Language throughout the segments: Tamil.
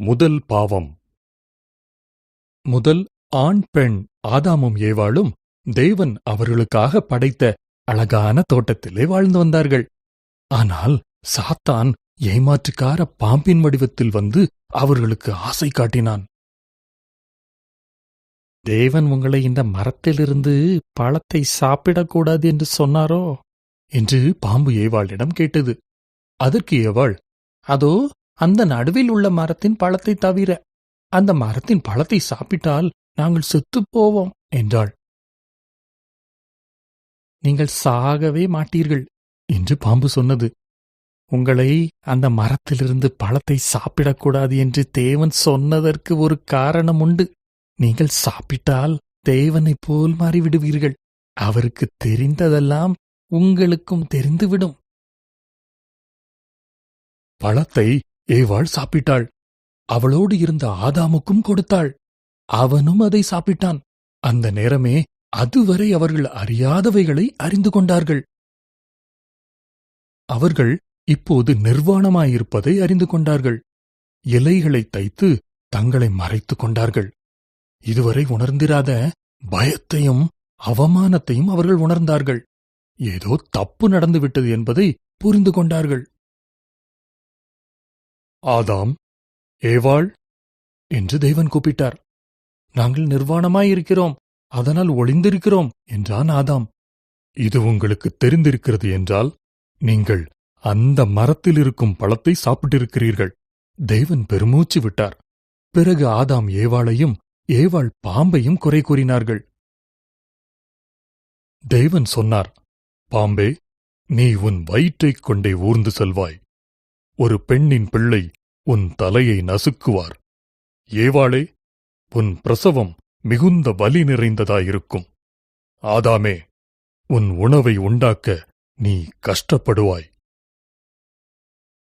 முதல் பாவம். முதல் ஆண் பெண் ஆதாமும் ஏவாளும் தேவன் அவர்களுக்காக படைத்த அழகான தோட்டத்திலே வாழ்ந்து வந்தார்கள். ஆனால் சாத்தான் ஏமாற்றுக்கார பாம்பின் வடிவத்தில் வந்து அவர்களுக்கு ஆசை காட்டினான். தேவன் உங்களை இந்த மரத்திலிருந்து பழத்தை சாப்பிடக்கூடாது என்று சொன்னாரோ? என்று பாம்பு ஏவாளிடம் கேட்டது. அதற்கு ஏவாள் அதோ அந்த நடுவில் உள்ள மரத்தின் பழத்தை தவிர அந்த மரத்தின் பழத்தை சாப்பிட்டால் நாங்கள் செத்துப் போவோம் என்றாள். நீங்கள் சாகவே மாட்டீர்கள் என்று பாம்பு சொன்னது. உங்களை அந்த மரத்திலிருந்து பழத்தை சாப்பிடக்கூடாது என்று தேவன் சொன்னதற்கு ஒரு காரணம் உண்டு. நீங்கள் சாப்பிட்டால் தேவனைப் போல் மாறிவிடுவீர்கள். அவருக்கு தெரிந்ததெல்லாம் உங்களுக்கும் தெரிந்துவிடும். பழத்தை ஏவாள் சாப்பிட்டாள். அவளோடு இருந்த ஆதாமுக்கும் கொடுத்தாள். அவனும் அதை சாப்பிட்டான். அந்த நேரமே அதுவரை அவர்கள் அறியாதவைகளை அறிந்து கொண்டார்கள். அவர்கள் இப்போது நிர்வாணமாயிருப்பதை அறிந்து கொண்டார்கள். இலைகளை தைத்து தங்களை மறைத்துக் கொண்டார்கள். இதுவரை உணர்ந்திராத பயத்தையும் அவமானத்தையும் அவர்கள் உணர்ந்தார்கள். ஏதோ தப்பு நடந்துவிட்டது என்பதை புரிந்து கொண்டார்கள். ஆதாம் ஏவாள் என்று தேவன் கூப்பிட்டார். நாங்கள் நிர்வாணமாயிருக்கிறோம் அதனால் ஒளிந்திருக்கிறோம் என்றான் ஆதாம். இது உங்களுக்கு தெரிந்திருக்கிறது என்றால் நீங்கள் அந்த மரத்தில் இருக்கும் பழத்தை சாப்பிட்டிருக்கிறீர்கள். தேவன் பெருமூச்சு விட்டார். பிறகு ஆதாம் ஏவாளையும் ஏவாள் பாம்பையும் குறை கூறினார்கள். தேவன் சொன்னார் பாம்பே நீ உன் வயிற்றைக் கொண்டே ஊர்ந்து செல்வாய். ஒரு பெண்ணின் பிள்ளை உன் தலையை நசுக்குவார். ஏவாளே உன் பிரசவம் மிகுந்த வலி நிறைந்ததாயிருக்கும். ஆதாமே உன் உணவை உண்டாக்க நீ கஷ்டப்படுவாய்.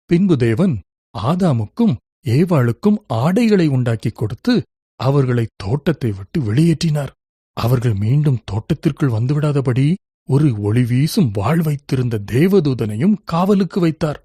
பின்பு தேவன் ஆதாமுக்கும் ஏவாளுக்கும் ஆடைகளை உண்டாக்கிக் கொடுத்து அவர்களை தோட்டத்தை விட்டு வெளியேற்றினார். அவர்கள் மீண்டும் தோட்டத்திற்குள் வந்துவிடாதபடி ஒரு ஒளி வீசும் வாழ் வைத்திருந்த தேவதூதனையும் காவலுக்கு வைத்தார்.